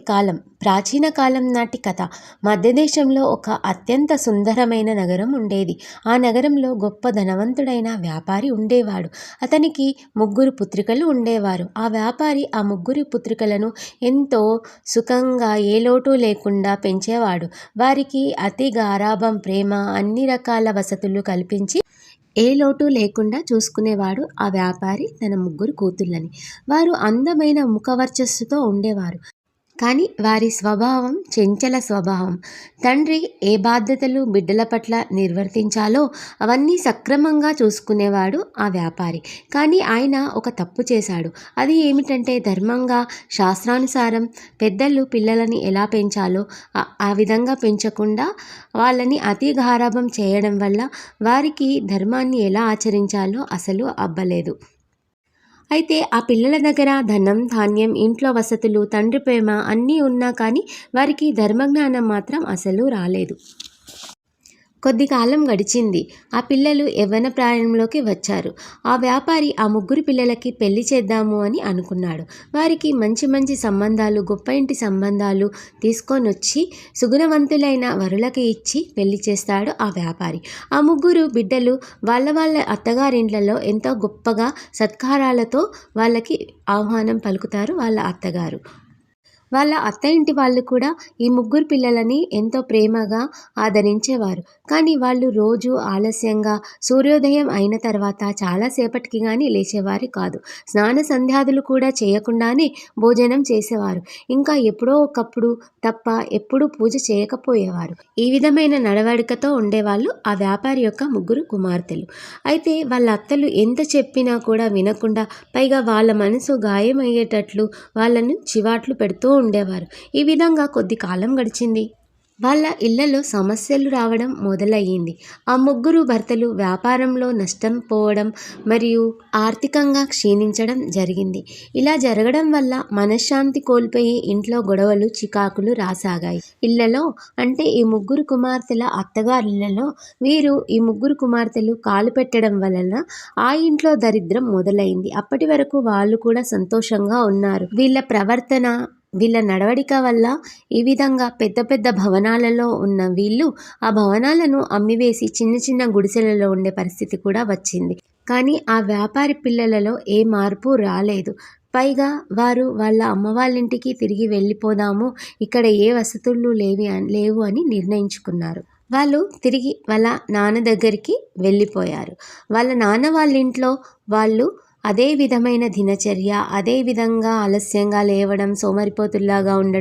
కాలం ప్రాచీన కాలం నాటి కథ. మధ్యదేశంలో ఒక అత్యంత సుందరమైన నగరం ఉండేది. ఆ నగరంలో గొప్ప ధనవంతుడైన వ్యాపారి ఉండేవాడు. అతనికి ముగ్గురు పుత్రికలు ఉండేవారు. ఆ వ్యాపారి ఆ ముగ్గురి పుత్రికలను ఎంతో సుఖంగా ఏ లోటు లేకుండా పెంచేవాడు. వారికి అతి గారాభం ప్రేమ అన్ని రకాల వసతులు కల్పించి ఏ లోటు లేకుండా చూసుకునేవాడు ఆ వ్యాపారి తన ముగ్గురు కూతుళ్ళని. వారు అందమైన ముఖవర్చస్సుతో ఉండేవారు. కానీ వారి స్వభావం చెంచల స్వభావం. తండ్రి ఏ బాధ్యతలు బిడ్డల పట్ల నిర్వర్తించాలో అవన్నీ సక్రమంగా చూసుకునేవాడు ఆ వ్యాపారి. కానీ ఆయన ఒక తప్పు చేశాడు. అది ఏమిటంటే ధర్మంగా శాస్త్రానుసారం పెద్దలు పిల్లలని ఎలా పెంచాలో ఆ విధంగా పెంచకుండా వాళ్ళని అతి గారాభం చేయడం వల్ల వారికి ధర్మాన్ని ఎలా ఆచరించాలో అసలు అబ్బలేదు. అయితే ఆ పిల్లల దగ్గర ధనం ధాన్యం ఇంట్లో వసతులు తండ్రి ప్రేమ అన్నీ ఉన్నా కానీ వారికి ధర్మజ్ఞానం మాత్రం అసలు రాలేదు. కొద్ది కాలం గడిచింది. ఆ పిల్లలు యవ్వన ప్రాయంలోకి వచ్చారు. ఆ వ్యాపారి ఆ ముగ్గురు పిల్లలకి పెళ్ళి చేద్దాము అని అనుకున్నాడు. వారికి మంచి మంచి సంబంధాలు గొప్ప ఇంటి సంబంధాలు తీసుకొని వచ్చి సుగుణవంతులైన వరులకి ఇచ్చి పెళ్ళి చేస్తాడు ఆ వ్యాపారి. ఆ ముగ్గురు బిడ్డలు వాళ్ళ వాళ్ళ అత్తగారింట్లలో ఎంతో గొప్పగా సత్కారాలతో వాళ్ళకి ఆహ్వానం పలుకుతారు వాళ్ళ అత్తగారు. వాళ్ళ అత్త ఇంటి వాళ్ళు కూడా ఈ ముగ్గురు పిల్లలని ఎంతో ప్రేమగా ఆదరించేవారు. కానీ వాళ్ళు రోజు ఆలస్యంగా సూర్యోదయం అయిన తర్వాత చాలాసేపటికి కానీ లేచేవారు కాదు. స్నాన సంధ్యాదులు కూడా చేయకుండానే భోజనం చేసేవారు. ఇంకా ఎప్పుడో ఒకప్పుడు తప్ప ఎప్పుడూ పూజ చేయకపోయేవారు. ఈ విధమైన నడవడికతో ఉండేవాళ్ళు ఆ వ్యాపారి యొక్క ముగ్గురు కుమార్తెలు. అయితే వాళ్ళ అత్తలు ఎంత చెప్పినా కూడా వినకుండా పైగా వాళ్ళ మనసు గాయమయ్యేటట్లు వాళ్ళను చివాట్లు పెడుతూ ఉండేవారు. ఈ విధంగా కొద్ది కాలం గడిచింది. వాళ్ళ ఇళ్ళలో సమస్యలు రావడం మొదలయ్యింది. ఆ ముగ్గురు భర్తలు వ్యాపారంలో నష్టం పోవడం మరియు ఆర్థికంగా క్షీణించడం జరిగింది. ఇలా జరగడం వల్ల మనశ్శాంతి కోల్పోయి ఇంట్లో గొడవలు చికాకులు రాసాగాయి. ఇళ్ళలో అంటే ఈ ముగ్గురు కుమార్తెల అత్తగారిళ్ళలో వీరు ఈ ముగ్గురు కుమార్తెలు కాలు పెట్టడం వలన ఆ ఇంట్లో దరిద్రం మొదలైంది. అప్పటి వరకు వాళ్ళు కూడా సంతోషంగా ఉన్నారు. వీళ్ళ ప్రవర్తన వీళ్ళ నడవడిక వల్ల ఈ విధంగా పెద్ద పెద్ద భవనాలలో ఉన్న వీళ్ళు ఆ భవనాలను అమ్మివేసి చిన్న చిన్న గుడిసెలలో ఉండే పరిస్థితి కూడా వచ్చింది. కానీ ఆ వ్యాపారి పిల్లలలో ఏ మార్పు రాలేదు. పైగా వారు వాళ్ళ అమ్మ వాళ్ళింటికి తిరిగి వెళ్ళిపోదాము ఇక్కడ ఏ వసతులు లేవి లేవు అని నిర్ణయించుకున్నారు. వాళ్ళు తిరిగి వాళ్ళ నాన్న దగ్గరికి వెళ్ళిపోయారు. వాళ్ళ నాన్న వాళ్ళ ఇంట్లో వాళ్ళు అదే విధమైన దినచర్య అదే విధంగా ఆలస్యంగా లేవడం సోమరిపోతుల్లాగా ఉండడం